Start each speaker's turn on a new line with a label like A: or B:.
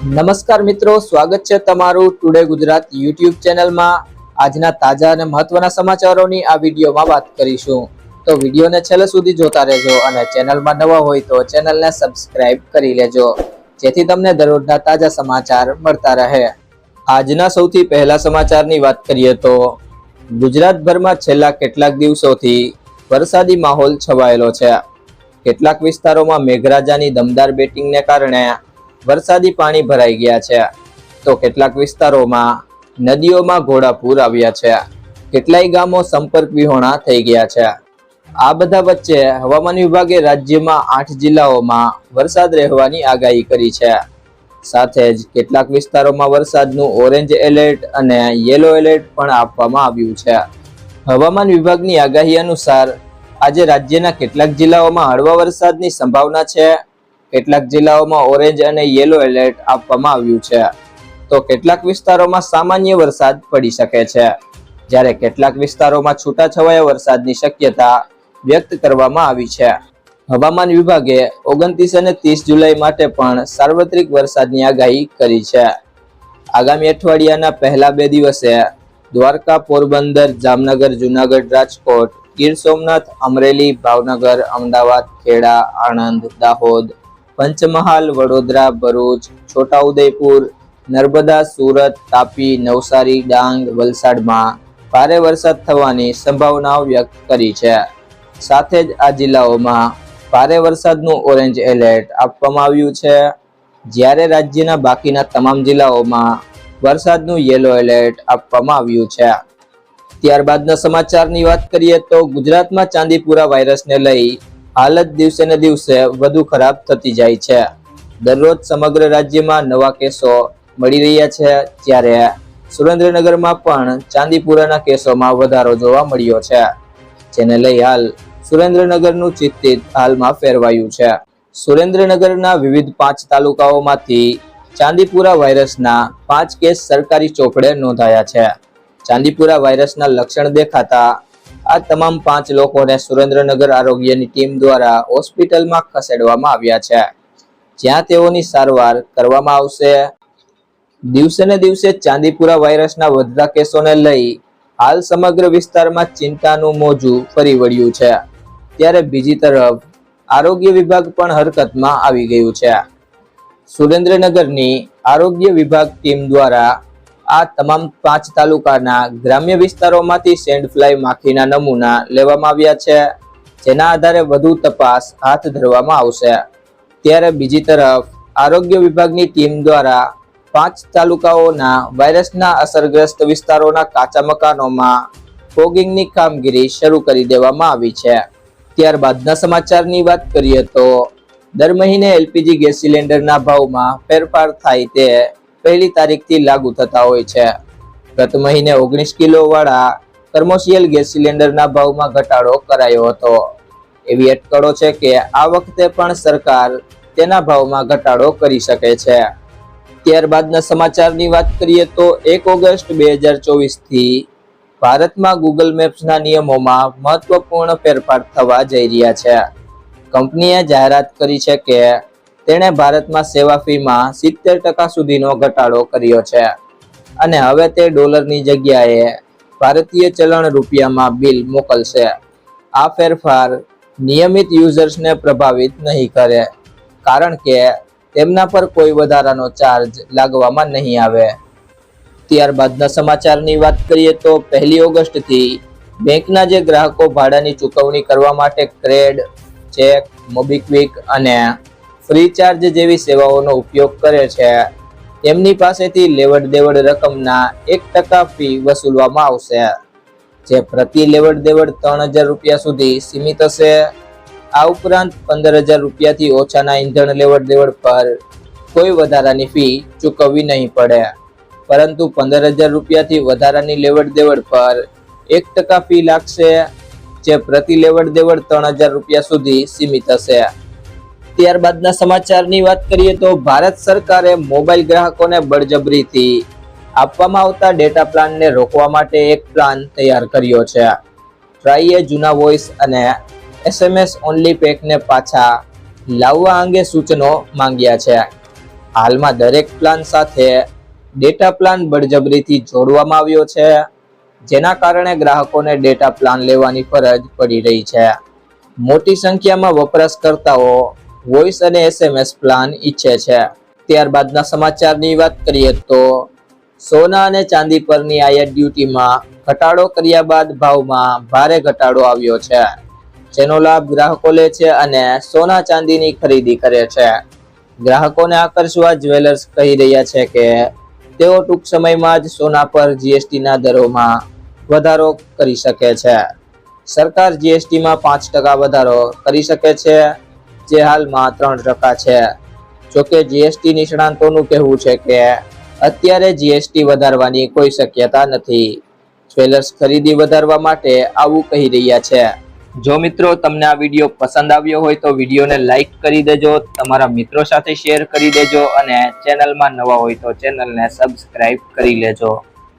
A: નમસ્કાર મિત્રો, સ્વાગત છે તમારું ટુડે ગુજરાત યુટ્યુબ ચેનલમાં. આજના તાજા અને મહત્વના સમાચારોની આ વિડીયોમાં વાત કરીશું. તો વિડીયોને છેલ્લે સુધી જોતા રહેજો અને ચેનલમાં નવા હોય તો ચેનલને સબસ્ક્રાઇબ કરી લેજો, જેથી તમને દરરોજના તાજા સમાચાર મળતા રહે. આજના સૌથી પહેલા સમાચારની વાત કરીએ તો, ગુજરાતભરમાં છેલ્લા કેટલાક દિવસોથી વરસાદી માહોલ છવાયેલો છે. કેટલાક વિસ્તારોમાં મેઘરાજાની દમદાર બેટિંગને કારણે વરસાદી પાણી ભરાઈ ગયા છે. તો કેટલાક વિસ્તારોમાં નદીઓમાં ઘોડાપૂર આવ્યા છે. કેટલાય ગામો સંપર્ક વિહોણા થઈ ગયા છે. આ બધા વચ્ચે હવામાન વિભાગે રાજ્યમાં આઠ જિલ્લાઓમાં વરસાદ રહેવાની આગાહી કરી છે. સાથે જ કેટલાક વિસ્તારોમાં વરસાદનું ઓરેન્જ એલર્ટ અને યેલો એલર્ટ પણ આપવામાં આવ્યું છે. હવામાન વિભાગની આગાહી અનુસાર આજે રાજ્યના કેટલાક જિલ્લાઓમાં હળવા વરસાદની સંભાવના છે. કેટલાક જિલ્લાઓમાં ઓરેન્જ અને યેલો એલર્ટ આપવામાં આવ્યું છે. તો કેટલાક વિસ્તારોમાં સામાન્ય વરસાદ પડી શકે છે. જ્યારે કેટલાક વિસ્તારોમાં છૂટાછવાયા વરસાદની શક્યતા વ્યક્ત કરવામાં આવી છે. હવામાન વિભાગે ઓગણત્રીસ અને ત્રીસ જુલાઈ માટે પણ સાર્વત્રિક વરસાદની આગાહી કરી છે. આગામી અઠવાડિયાના પહેલા બે દિવસે દ્વારકા, પોરબંદર, જામનગર, જુનાગઢ, રાજકોટ, ગીર સોમનાથ, અમરેલી, ભાવનગર, અમદાવાદ, ખેડા, આણંદ, દાહોદ પંચમહાલ, વડોદરા, ભરૂચ, છોટાઉદેપુર, નર્મદા, સુરત, તાપી, નવસારી, ડાંગ, વલસાડમાં ભારે વરસાદ થવાની સંભાવનાઓ વ્યક્ત કરી છે. સાથે જ આ જિલ્લાઓમાં ભારે વરસાદનું ઓરેન્જ એલર્ટ આપવામાં આવ્યું છે. જ્યારે રાજ્યના બાકીના તમામ જિલ્લાઓમાં વરસાદનું યેલો એલર્ટ આપવામાં આવ્યું છે. ત્યારબાદના સમાચારની વાત કરીએ તો ગુજરાતમાં ચાંદીપુરા વાયરસને લઈ હાલત દિવસે ને દિવસે વધુ ખરાબ થતી જાય છે. દરરોજ સમગ્ર રાજ્યમાં નવા કેસો મળી રહ્યા છે ત્યારે સુરેન્દ્રનગરમાં પણ ચાંદીપુરાના કેસોમાં વધારો જોવા મળ્યો છે. જેને લઈ હાલ સુરેન્દ્રનગરનું ચિત્તિત હાલમાં ફેરવાયું છે. સુરેન્દ્રનગરના વિવિધ પાંચ તાલુકાઓમાંથી ચાંદીપુરા વાયરસના પાંચ કેસ સરકારી ચોપડે નોંધાયા છે. ચાંદીપુરા વાયરસના લક્ષણ દેખાતા આ તમામ પાંચ લોકોને સુરેન્દ્રનગર આરોગ્યની ટીમ દ્વારા હોસ્પિટલમાં ખસેડવામાં આવ્યા છે. જ્યાં તેઓની સારવાર કરવામાં આવશે. દિવસે ને દિવસે ચાંદીપુરા વાયરસના વધતા કેસોને લઈ હાલ સમગ્ર વિસ્તારમાં ચિંતાનું મોજું ફરી વળ્યું છે. ત્યારે બીજી તરફ આરોગ્ય વિભાગ પણ હરકતમાં આવી ગયું છે. સુરેન્દ્રનગરની આરોગ્ય વિભાગ ટીમ દ્વારા આ તમામ પાંચ તાલુકાના ગ્રામ્ય વિસ્તારોમાંથી સેન્ડ ફ્લાય માખીના નમૂના લેવામાં આવ્યા છે, જેના આધારે વધુ તપાસ હાથ ધરવામાં આવશે. ત્યારે બીજી તરફ, આરોગ્ય વિભાગની ટીમ દ્વારા પાંચ તાલુકાઓના વાયરસના અસરગ્રસ્ત વિસ્તારોના કાચા મકાનોમાં ફોગિંગની કામગીરી શરૂ કરી દેવામાં આવી છે. ત્યારબાદના સમાચારની વાત કરીએ તો, દર મહિને એલપીજી ગેસ સિલિન્ડરના ભાવમાં ફેરફાર થાય તે પહેલી તારીખથી લાગુ થતા હોય છે. ગત મહિને ઓગણીસ કિલો વાળા કર્મોશિયલ ગેસ સિલિન્ડરના ભાવમાં ઘટાડો કરાયો હતો. એવી અટકળો છે કે આ વખતે પણ સરકાર તેના ભાવમાં ઘટાડો કરી શકે છે. ત્યારબાદના સમાચારની વાત કરીએ તો એક ઓગસ્ટ બે હજાર ચોવીસથી ભારતમાં ગૂગલ મેપ્સના નિયમોમાં મહત્વપૂર્ણ ફેરફાર થવા જઈ રહ્યા છે. કંપનીએ જાહેરાત કરી છે કે તેણે ભારતમાં સેવા ફીમાં સિત્તેર ટકા સુધીનો ઘટાડો કર્યો છે. અને હવે તે ડોલરની જગ્યાએ ભારતીય ચલણ રૂપિયામાં બિલ મોકલશે. આ ફેરફાર નિયમિત યુઝર્સને પ્રભાવિત નહીં કરે, કારણ કે તેમના પર કોઈ વધારાનો ચાર્જ લાગવામાં નહીં આવે. ત્યારબાદના સમાચારની વાત કરીએ તો પહેલી ઓગસ્ટથી બેંકના જે ગ્રાહકો ભાડાની ચૂકવણી કરવા માટે ક્રેડ, ચેક, મોબીક્વિક અને ફ્રી ચાર્જ જેવી સેવાઓનો ઉપયોગ કરે છે. તેમની પાસેથી લેવડ દેવડ રકમના એક ટકા ફી વસૂલવામાં આવશે. જે પ્રતિ લેવડ દેવડ ત્રણ હજાર રૂપિયા સુધી સીમિત હશે. આ ઉપરાંત પંદર હજાર રૂપિયાથી ઓછાના ઈંધણ લેવડ દેવડ પર કોઈ વધારાની ફી ચૂકવવી નહીં પડે. પરંતુ પંદર હજાર રૂપિયાથી વધારાની લેવડ દેવડ પર એક ટકા ફી લાગશે, જે પ્રતિ લેવડ દેવડ ત્રણ હજાર રૂપિયા સુધી સીમિત હશે. ત્યારબાદના સમાચારની વાત કરીએ તો ભારત સરકારે મોબાઈલ ગ્રાહકોને બળજબરીથી આપવામાં આવતા ડેટા પ્લાનને રોકવા માટે એક પ્લાન તૈયાર કર્યો છે. ટ્રાઈએ જૂના વોઇસ અને એસએમએસ ઓનલી પેકને પાછા લાવવા અંગે સૂચનો માંગ્યા છે. હાલમાં દરેક પ્લાન સાથે ડેટા પ્લાન બળજબરીથી જોડવામાં આવ્યો છે, જેના કારણે ગ્રાહકોને ડેટા પ્લાન લેવાની ફરજ પડી રહી છે. મોટી સંખ્યામાં વપરાશકર્તાઓ વોઇસ અને એસએમએસ પ્લાન ઈચ્છે છે. ત્યારબાદના સમાચારની વાત કરીએ તો, સોના અને ચાંદી પરની આયાત ડ્યુટીમાં ઘટાડો કર્યા બાદ ભાવમાં ભારે ઘટાડો આવ્યો છે. જેનો લાભ ગ્રાહકો લે છે અને સોના ચાંદીની ખરીદી કરે છે. ગ્રાહકોને આકર્ષવા જ્વેલર્સ કહી રહ્યા છે કે, તેઓ ટૂંક સમયમાં જ સોના પર જીએસટીના દરોમાં વધારો કરી શકે છે. સરકાર જીએસટીમાં પાંચ ટકા વધારો કરી શકે છે. જે હાલમાં ત્રણ ટકા છે. જોકે જીએસટી નિષ્ણાંતોનું કહેવું છે કે અત્યારે જીએસટી વધારવાની કોઈ શક્યતા નથી. જ્વેલર્સ ખરીદી વધારવા માટે આવું કહી રહ્યા છે. જો મિત્રો તમને આ વીડિયો પસંદ આવ્યો હોય તો વિડીયોને લાઇક કરી દેજો, તમારા મિત્રો સાથે શેર કરી દેજો અને ચેનલમાં નવા હોય તો ચેનલને સબસ્ક્રાઇબ કરી લેજો.